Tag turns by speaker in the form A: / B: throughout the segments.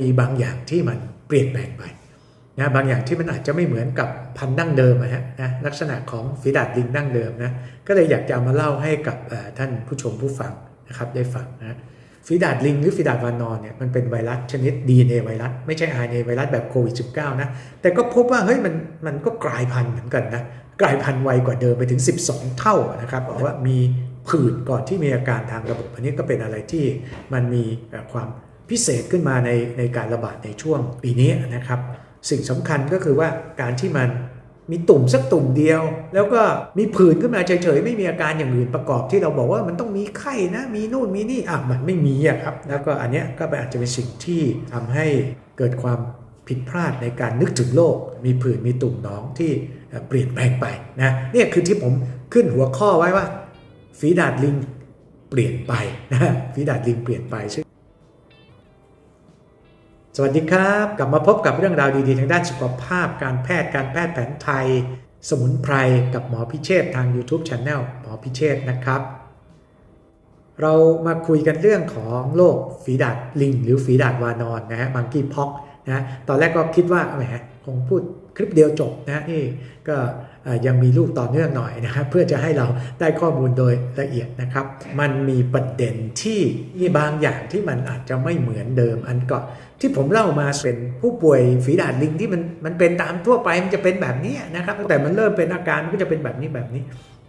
A: มีบางอย่างที่มันเปลี่ยนแปลงไปนะบางอย่างที่มันอาจจะไม่เหมือนกับพันธุ์ดั้งเดิมอะฮะนะลักษณะของฝีดาดลิงดั้งเดิมนะก็เลยอยากจะเอามาเล่าให้กับท่านผู้ชมผู้ฟังนะครับได้ฟังนะฝีดาดลิงหรือฝีดาดวานอนเนี่ยมันเป็นไวรัสชนิด DNA ไวรัสไม่ใช่ RNA ไวรัสแบบโควิด -19 นะแต่ก็พบว่าเฮ้ยมันมันก็กลายพันธุ์เหมือนกันนะกลายพันธุ์ไวกว่าเดิมไปถึง 12 เท่านะครับบอกว่ามีผื่นก่อนที่มีอาการทางระบบอันนี้ก็เป็นอะไรที่มันมีความ พิเศษขึ้นมาในในการระบาดในช่วงปีนี้นะครับ สิ่งสำคัญก็คือว่าการที่มันมีตุ่มสักตุ่มเดียว แล้วก็มีผื่นขึ้นมาเฉยๆ ไม่มีอาการอย่างอื่นประกอบที่เราบอกว่ามันต้องมีไข้นะมีนู่นมีนี่อะมันไม่มีอะครับแล้วก็อันเนี้ยก็อาจจะเป็นสิ่งที่ทำให้เกิดความผิดพลาดในการนึกถึงโลก มีผื่นมีตุ่มหนองที่เปลี่ยนแปลงไปนะเนี่ยคือที่ผมขึ้นหัวข้อไว้ว่าฝีดาดลิงเปลี่ยนไปนะฝีดาดลิงเปลี่ยนไปซึ่ง สวัสดีครับ กลับมาพบกับเรื่องราวดีๆ ทางด้านสุขภาพ การแพทย์การแพทย์แผนไทย สมุนไพรกับหมอพิเชษทาง YouTube Channel หมอพิเชษนะครับ เรามาคุยกันเรื่องของโรคฝีดาดลิง หรือฝีดาดวานอนนะฮะมังกี้พ็อก นะตอนแรกก็คิดว่าแหมคงพูดคลิปเดียวจบนะนี่ก็ยังมีลูกต่อเนื่องหน่อยนะครับเพื่อจะให้เราได้ข้อมูลโดยละเอียดนะครับ มันมีประเด็นที่มีบางอย่างที่มันอาจจะไม่เหมือนเดิมอันก็ที่ผมเล่ามาเป็นผู้ป่วยฝีดาดลิงที่มันมันเป็นตามทั่วไปมันจะเป็นแบบนี้นะครับแต่มันเริ่มเป็นอาการมันก็จะเป็นแบบนี้แบบนี้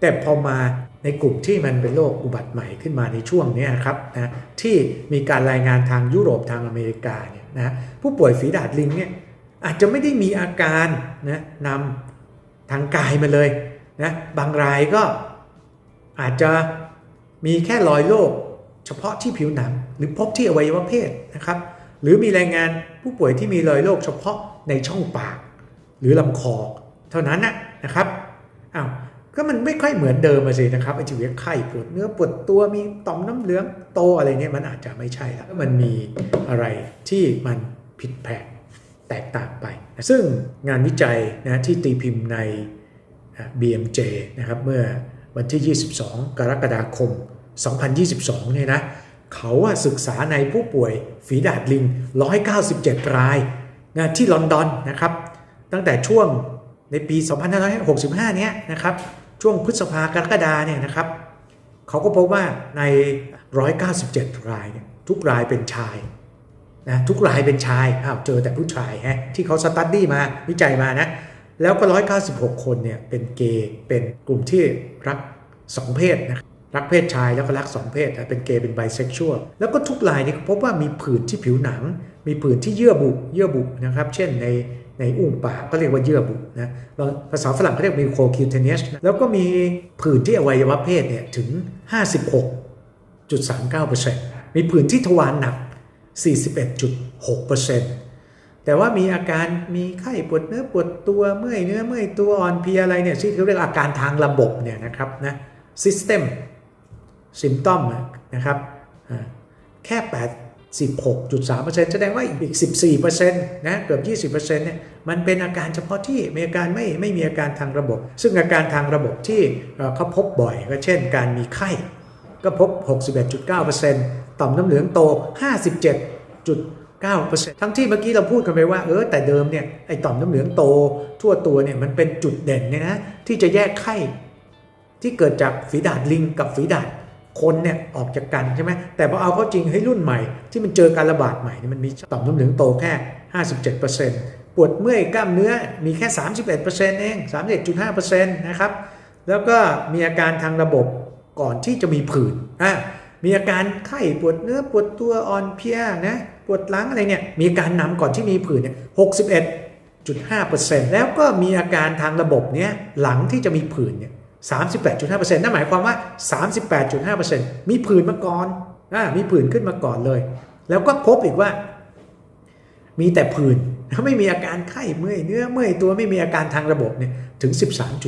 A: แต่พอมาในกลุ่มที่มันเป็นโรคอุบัติใหม่ขึ้นมาในช่วงนี้ครับนะที่มีการรายงานทางยุโรปทางอเมริกาเนี่ย นะผู้ป่วยฝีดาดลิงเนี่ยอาจจะไม่ได้มีอาการนะนำทางกายมาเลยนะบางรายก็อาจจะมีแค่รอยโรคเฉพาะที่ผิวหนัง หรือพบที่อวัยวะเพศนะครับ หรือมีรายงานผู้ป่วยที่มีรอยโรคเฉพาะในช่องปาก หรือลำคอเท่านั้นนะนะครับอ้าว ก็มันไม่ค่อยเหมือนเดิมมาสินะครับไอ้ที่เรียไข้ปวดเนื้อปวดตัวมีต่อมน้ำเหลืองโตอะไรเนี่ยมันอาจจะไม่ใช่แล้วมันมีอะไรที่มันผิดแผกแตกต่างไป ซึ่งงานวิจัยนะที่ตีพิมพ์ใน BMJ นะครับเมื่อวันที่ 22 กรกฎาคม 2022 เนี่ยนะเขาอะศึกษาในผู้ป่วยฝีดาดลิง 197 รายนะที่ลอนดอนนะครับ ตั้งแต่ช่วงในปี 2565 เนี้ยนะครับ ช่วงพฤษภากรกฎาเนี่ยนะครับเขาก็พบว่าใน 197 รายเนี่ยทุกรายเป็นชายนะทุกรายเป็นชายอ้าวเจอแต่ผู้ชายฮะที่เขาสตัดดี้มาวิจัยมานะแล้วก็ 196 คนเนี่ยเป็นเกย์เป็นกลุ่มที่รักสองเพศนะครับรักเพศชายแล้วก็รักสองเพศนะเป็นเกย์เป็นไบเซ็กชวลแล้วก็ทุกรายเนี่ยพบว่ามีผื่นที่ผิวหนัง มีผื่นที่เยื่อบุเยื่อบุนะครับ เช่นใน ในอุ้งปากก็เรียกว่าเยื่อบุนะภาษาฝรั่งเขาเรียกมีโคคิวเทเนสแล้วก็มีผื่นที่อวัยวะเพศเนี่ยถึง 56.39%มีผื่นที่ทวารหนัก 41.6%แต่ว่ามีอาการมีไข้ปวดเนื้อปวดตัวเมื่อยเนื้อเมื่อยตัวอ่อนเพลียอะไรเนี่ยที่เขาเรียกอาการทางระบบเนี่ยนะครับนะ system symptom นะครับอ่แค่ 86.3%แสดงว่าอีก 14%นะเกือบ 20%เนี่ยมันเป็นอาการเฉพาะที่มีอาการไม่ไม่มีอาการทางระบบ ซึ่งอาการทางระบบที่เอ่อเขาพบบ่อยก็เช่น การมีไข้ ก็พบ 61.9%ต่อมน้ำเหลืองโต 57.9%ทั้งที่เมื่อกี้เราพูดกันไปว่าเออแต่เดิมเนี่ยไอ้ต่อมน้ำเหลืองโตทั่วตัวเนี่ยมันเป็นจุดเด่นเนี่ยนะที่จะแยกไข้ที่เกิดจากฝีดาดลิงกับฝีดาด คนเนี่ยออกจากกันใช่ไหมแต่พอเอาเข้าจริงให้รุ่นใหม่ ที่มันเจอการระบาดใหม่นี่มันมีต่อมน้ำเหลืองโตแค่ 57%ปวดเมื่อยกล้ามเนื้อมีแค่ 31%เอง31.5%นะครับแล้วก็มีอาการทางระบบก่อนที่จะมีผื่นอะมีอาการไข้ปวดเนื้อปวดตัวอ่อนเพลียนะปวดหลังอะไรเนี่ยมีการนำก่อนที่มีผื่นเนี่ย61.5%แล้วก็มีอาการทางระบบเนี้ยหลังที่จะมีผื่นเนี่ย 38.5%นั่นหมายความว่า 38.5%มีผื่นมาก่อนอ่ามีผื่นขึ้นมาก่อนเลย แล้วก็พบอีกว่า มีแต่ผื่นไม่มีอาการไข้เมื่อยเนื้อเมื่อยตัวไม่มีอาการทางระบบเนี่ยถึง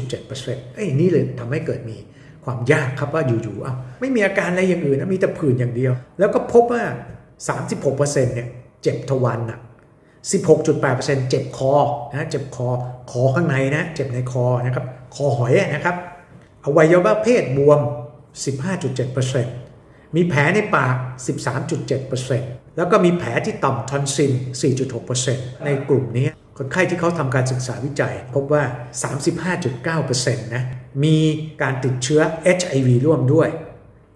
A: 13.7%เอ้ยนี่เลยทำให้เกิดมีความยากครับว่าอยู่ๆอ้าวไม่มีอาการอะไรอย่างอื่นนะมีแต่ผื่นอย่างเดียว แล้วก็พบว่า 36%เนี่ยเจ็บทวารหนัก16.8%เจ็บคอนะเจ็บคอคอข้างในนะเจ็บในคอนะครับคอหอยนะครับ อวัยวะเพศบวม 15.7%อมีแผลในปาก 13.7%แล้วก็มีแผลที่ต่อมทอนซิล4.6%ในกลุ่มนี้คนไข้ที่เขาทำการศึกษาวิจัย พบว่า 35.9%นะมีการติดเชื้อ HIV ร่วมด้วย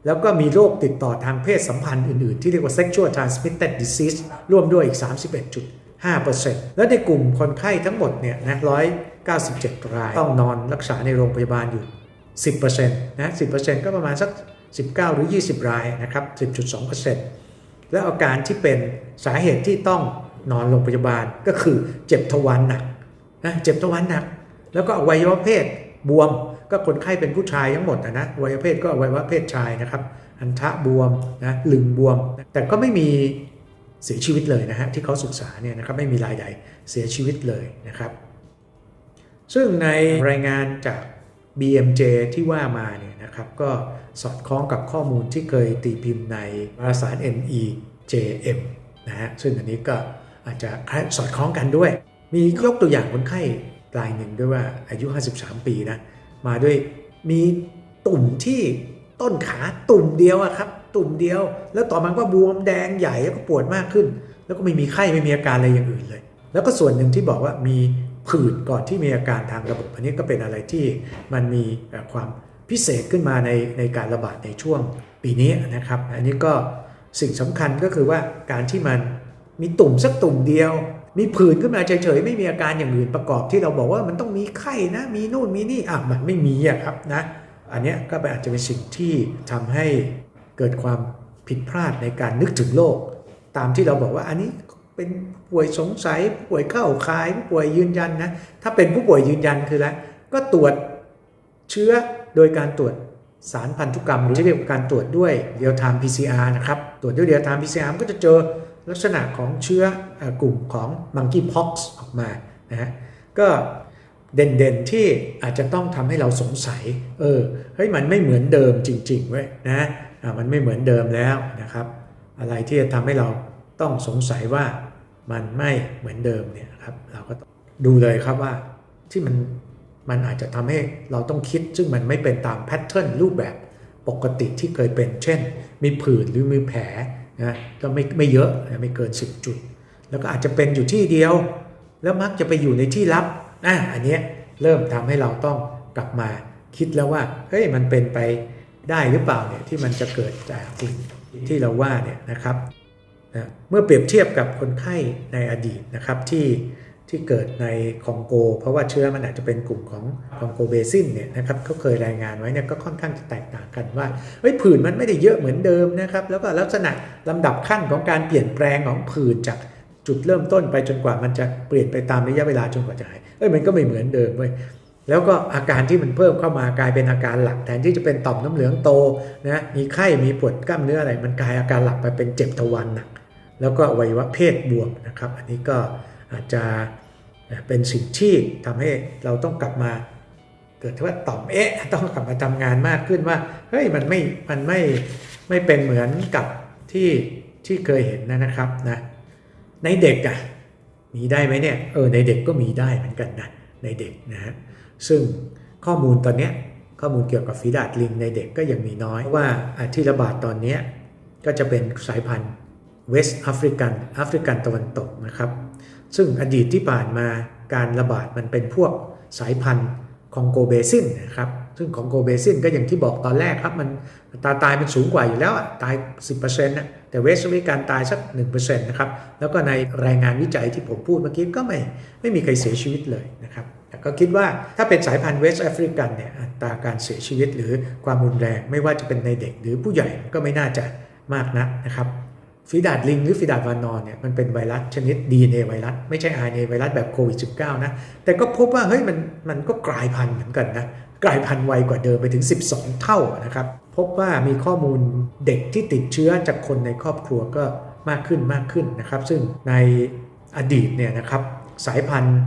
A: แล้วก็มีโรคติดต่อทางเพศสัมพันธ์อื่น ๆ ที่เรียกว่า sexual transmitted disease ร่วมด้วยอีก 31.5%และในกลุ่มคนไข้ทั้งหมดเนี่ยนะ197 ราย ต้องนอนรักษาในโรงพยาบาลอยู่ 10%นะ10%ก็ประมาณสัก 19 หรือ 20 รายนะครับ 10.2%และอาการที่เป็นสาเหตุที่ต้องนอนโรงพยาบาลก็คือเจ็บทวารหนักนะเจ็บทวารหนัก แล้วก็อวัยวะเพศบวมก็คนไข้เป็นผู้ชายทั้งหมดนะอวัยวะเพศก็อวัยวะเพศชายนะครับ อันทะบวมนะลึงบวม แต่ก็ไม่มีเสียชีวิตเลยนะฮะที่เขาศึกษาเนี่ยนะครับไม่มีรายใดเสียชีวิตเลยนะครับ ซึ่งในรายงานจาก BMJ ที่ว่ามาเนี่ยนะครับก็สอดคล้องกับข้อมูลที่เคยตีพิมพ์ในวารสาร NEJM นะฮะซึ่งอันนี้ก็อาจจะสอดคล้องกันด้วย มียกตัวอย่างคนไข้รายหนึ่งด้วยว่าอายุ 53 ปีนะมาด้วยมีตุ่มที่ต้นขาตุ่มเดียวอะครับ ตุ่มเดียว แล้วต่อมาก็บวมแดงใหญ่แล้วก็ปวดมากขึ้น แล้วก็ไม่มีไข้ไม่มีอาการอะไรอย่างอื่นเลย แล้วก็ส่วนหนึ่งที่บอกว่ามี ผื่นก่อนที่มีอาการทางระบบ อันนี้ก็เป็นอะไรที่มันมีความพิเศษขึ้นมาในในการระบาดในช่วงปีนี้นะครับ อันนี้ก็สิ่งสำคัญก็คือว่าการที่มันมีตุ่มสักตุ่มเดียว มีผื่นขึ้นมาเฉยๆไม่มีอาการอย่างอื่นประกอบที่เราบอกว่ามันต้องมีไข้นะมีนู่นมีนี่อะมันไม่มีอะครับนะอันนี้ก็อาจจะเป็นสิ่งที่ทำให้เกิดความผิดพลาดในการนึกถึงโรคตามที่เราบอกว่าอันนี้ เป็นป่วยสงสัยป่วยเข้าคายผู้ป่วยยืนยันนะถ้าเป็นผู้ป่วยยืนยันคืออะไรก็ตรวจเชื้อโดยการตรวจสารพันธุกรรม หรือเรียกว่าการตรวจด้วย real time PCR นะครับตรวจด้วย real time PCR ก็จะเจอลักษณะของเชื้อกลุ่มของ monkeypox ออกมานะฮะก็เด่นๆที่อาจจะต้องทำให้เราสงสัย เออเฮ้ยมันไม่เหมือนเดิมจริงๆเว้ยนะมันไม่เหมือนเดิมแล้วนะครับ อะไรที่จะทำให้เราต้องสงสัยว่า มันไม่เหมือนเดิมเนี่ยครับเราก็ดูเลยครับว่าที่มันมันอาจจะทำให้เราต้องคิด ซึ่งมันไม่เป็นตามแพทเทิร์นรูปแบบปกติที่เคยเป็น เช่น มีผื่นหรือมีแผลนะก็ไม่ไม่เยอะไม่เกิน 10 จุด แล้วก็อาจจะเป็นอยู่ที่เดียว แล้วมักจะไปอยู่ในที่ลับอะอันนี้เริ่มทำให้เราต้องกลับมาคิดแล้วว่าเฮ้ยมันเป็นไปได้หรือเปล่าเนี่ยที่มันจะเกิดจากสิ่งที่เราว่าเนี่ยนะครับ นะเมื่อเปรียบเทียบกับคนไข้ในอดีตนะครับที่ที่เกิดในคองโก เพราะว่าเชื้อมันอาจจะเป็นกลุ่มของคองโกเบซินเนี่ยนะครับเขาเคยรายงานไว้เนี่ยก็ค่อนข้างจะแตกต่างกันว่าเฮ้ยผื่นมันไม่ได้เยอะเหมือนเดิมนะครับแล้วก็ลักษณะลำดับขั้นของการเปลี่ยนแปลงของผื่นจากจุดเริ่มต้นไปจนกว่ามันจะเปลี่ยนไปตามระยะเวลาจนกว่าจะหายเอ้ยมันก็ไม่เหมือนเดิมเว้ยแล้วก็อาการที่มันเพิ่มเข้ามากลายเป็นอาการหลักแทนที่จะเป็นต่อมน้ำเหลืองโตนะมีไข้มีปวดกล้ามเนื้ออะไรมันกลายอาการหลักไปเป็นเจ็บทวารหนัก แล้วก็อวัยวะเพศบวมนะครับ อันนี้ก็อาจจะเป็นสิ่งที่ทำให้เราต้องกลับมาเกิดว่าต่อมเอ๊ะต้องกลับมาทำงานมากขึ้นว่าเฮ้ยมันไม่มันไม่ไม่เป็นเหมือนกับที่ที่เคยเห็นนะนะครับนะในเด็กอะมีได้ไหมเนี่ยเออในเด็กก็มีได้เหมือนกันนะในเด็กนะฮะซึ่งข้อมูลตอนนี้ข้อมูลเกี่ยวกับฝีดาดลิงในเด็กก็ยังมีน้อยว่าที่ระบาดตอนนี้ก็จะเป็นสายพันธุ์ เวสต์แอฟริกันแอฟริกันตะวันตกนะครับ ซึ่งอดีตที่ผ่านมาการระบาดมันเป็นพวกสายพันธุ์คองโกเบซินนะครับ ซึ่งของโกเบซินก็อย่างที่บอกตอนแรกครับ มันตาตายมันสูงกว่าอยู่แล้วตาย 10%นะแต่เวสต์แอฟริกันตายสัก 1%นะครับ แล้วก็ในรายงานวิจัยที่ผมพูดเมื่อกี้ก็ไม่ไม่มีใครเสียชีวิตเลยนะครับแต่ก็คิดว่าถ้าเป็นสายพันธุ์เวสต์แอฟริกันเนี่ยอัตราการเสียชีวิตหรือความรุนแรง ไม่ว่าจะเป็นในเด็กหรือผู้ใหญ่ก็ไม่น่าจะมากนักนะครับ ฝีดาดลิงหรือฝีดาดวานอนเนี่ยมันเป็นไวรัสชนิด DNA ไวรัสไม่ใช่ RNA ไวรัสแบบโควิด -19 นะ แต่ก็พบว่าเฮ้ยมันมันก็กลายพันธุ์เหมือนกันนะ กลายพันธุ์ไวกว่าเดิมไปถึง 12 เท่านะครับ พบว่ามีข้อมูลเด็กที่ติดเชื้อจากคนในครอบครัวก็มากขึ้นมากขึ้นนะครับ ซึ่งในอดีตเนี่ยนะครับสายพันธุ์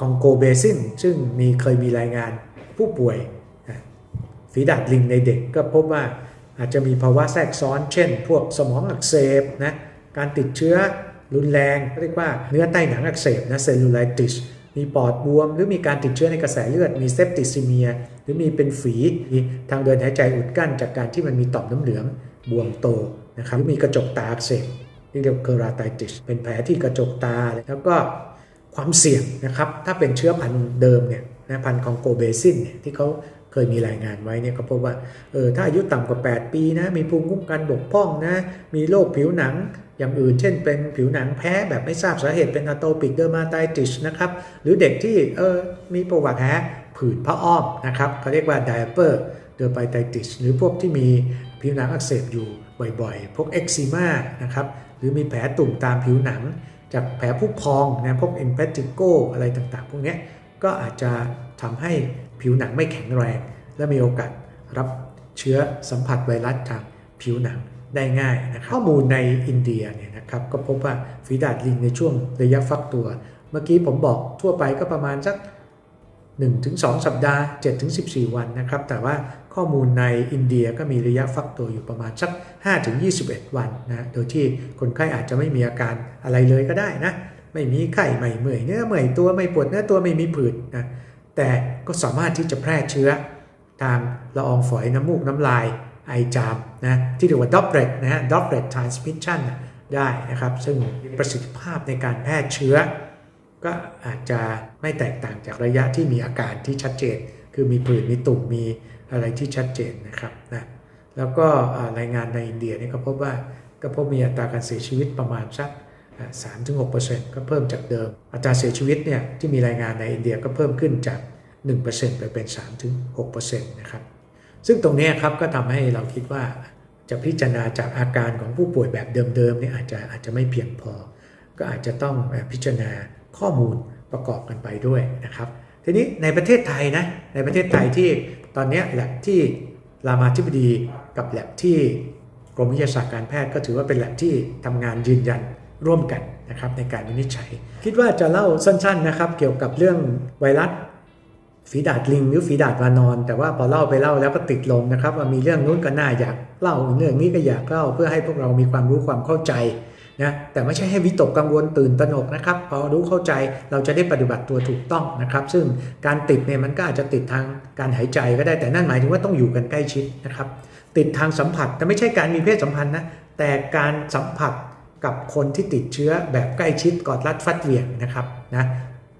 A: คองโกเบซินซึ่งมีเคยมีรายงานผู้ป่วยฝีดาดลิงในเด็กก็พบว่า อาจจะมีภาวะแทรกซ้อน เช่น พวกสมองอักเสบนะการติดเชื้อรุนแรงเรียกว่าเนื้อใต้หนังอักเสบนะเซลลูไลติสมีปอดบวม หรือมีการติดเชื้อในกระแสเลือด มีเซปติซิเมีย หรือมีเป็นฝีมีทางเดินหายใจอุดกั้น จากการที่มันมีต่อมน้ำเหลืองบวมโตนะครับหรือมีกระจกตาอักเสบที่เรียกเคอราไตติสเป็นแผลที่กระจกตา แล้วก็ความเสี่ยงนะครับ ถ้าเป็นเชื้อพันธุ์เดิมเนี่ยนะพันธุ์ของโกเบซินเนี่ยที่เขา เคยมีรายงานไว้เนี่ยก็พบว่าเออถ้าอายุต่ำกว่า 8 ปีนะมีภูมิคุ้มกันบกพร่องนะมีโรคผิวหนังอย่างอื่นเช่นเป็นผิวหนังแพ้แบบไม่ทราบสาเหตุเป็นอโตปิกเดอร์มาไตติสนะครับ หรือเด็กที่เออมีประวัติแพ้ผื่นพระอ้อมนะครับเขาเรียกว่า diaper dermatitis หรือพวกที่มีผิวหนังอักเสบอยู่บ่อยๆ พวกเอ็กซิมานะครับหรือมีแผลตุ่มตามผิวหนัง จากแผลผู้พองนะพวก i m p e t i g o อะไรต่างๆ พวกนี้ก็อาจจะทำให้ ผิวหนังไม่แข็งแรง และมีโอกาสรับเชื้อสัมผัสไวรัสทางผิวหนังได้ง่ายนะครับข้อมูลในอินเดียเนี่ยนะครับก็พบว่าฝีดาดลิงในช่วงระยะฟักตัว เมื่อกี้ผมบอกทั่วไปก็ประมาณสัก 1-2 สัปดาห์ 7-14 วันนะครับ แต่ว่าข้อมูลในอินเดียก็มีระยะฟักตัวอยู่ประมาณสัก 5-21 วันนะโดยที่คนไข้อาจจะไม่มีอาการอะไรเลยก็ได้นะไม่มีไข้ไม่เมื่อยเนื้อเมื่อยตัวไม่ปวดเนื้อตัวไม่มีผื่นนะ แต่ก็สามารถที่จะแพร่เชื้อทางละอองฝอยน้ำมูกน้ำลายไอจามนะที่เรียกว่า droplet นะฮะ droplet transmission นได้นะครับ ซึ่งประสิทธิภาพในการแพร่เชื้อ ก็อาจจะไม่แตกต่างจากระยะที่มีอาการที่ชัดเจน คือมีผื่นมีตุ่มมีอะไรที่ชัดเจนนะครับนะแล้วก็รายงานในอินเดียนี่ก็พบว่าก็พบมีอัตราการเสียชีวิตประมาณสัก 3-6%ก็เพิ่มจากเดิม อัตราเสียชีวิตเนี่ยที่มีรายงานในอินเดียก็เพิ่มขึ้นจาก 1%ไปเป็น 3-6%นะครับ ซึ่งตรงนี้ครับก็ทำให้เราคิดว่าจะพิจารณาจากอาการของผู้ป่วยแบบเดิมๆเนี่ยอาจจะอาจจะไม่เพียงพอ ก็อาจจะต้องพิจารณาข้อมูลประกอบกันไปด้วยนะครับ ทีนี้ในประเทศไทยนะในประเทศไทยที่ตอนนี้ยแลบที่รามาธิบดีกับแลบที่กรมวิทยาศาสตร์การแพทย์ก็ถือว่าเป็นแลบที่ทำงานยืนยัน ร่วมกันนะครับในการวินิจฉัย คิดว่าจะเล่าสั้นๆนะครับ เกี่ยวกับเรื่องไวรัสฝีดาดลิงหรือฝีดาดวานอน แต่ว่าพอเล่าไปเล่าแล้วก็ติดลมนะครับว่ามีเรื่องนู้นก็น่าอยากเล่าเรื่องนี้ก็อยากเล่าเพื่อให้พวกเรามีความรู้ความเข้าใจนะแต่ไม่ใช่ให้วิตกกังวลตื่นตระหนกนะครับ พอรู้เข้าใจเราจะได้ปฏิบัติตัวถูกต้องนะครับ ซึ่งการติดเนี่ยมันก็อาจจะติดทางการหายใจก็ได้แต่นั่นหมายถึงว่าต้องอยู่กันใกล้ชิดนะครับ ติดทางสัมผัสแต่ไม่ใช่การมีเพศสัมพันธ์นะแต่การสัมผัส กับคนที่ติดเชื้อแบบใกล้ชิดกอดรัดฟัดเหวี่ยงนะครับนะ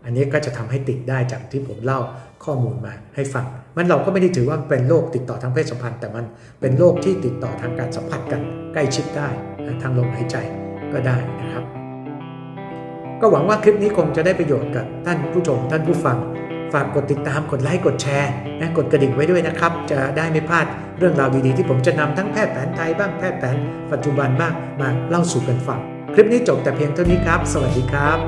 A: อันนี้ก็จะทำให้ติดได้จากที่ผมเล่าข้อมูลมาให้ฟัง มันเราก็ไม่ได้ถือว่าเป็นโรคติดต่อทางเพศสัมพันธ์ แต่มันเป็นโรคที่ติดต่อทางการสัมผัสกันใกล้ชิดได้ทางลมหายใจก็ได้นะครับ ก็หวังว่าคลิปนี้คงจะได้ประโยชน์กับท่านผู้ชมท่านผู้ฟัง ฝากกดติดตามกดไลค์กดแชร์และกดกระดิ่งไว้ด้วยนะครับ จะได้ไม่พลาดเรื่องราวดีๆ ที่ผมจะนำทั้งแพทย์แผนไทยบ้างแพทย์แผนปัจจุบันบ้างมาเล่าสู่กันฟัง คลิปนี้จบแต่เพียงเท่านี้ครับ สวัสดีครับ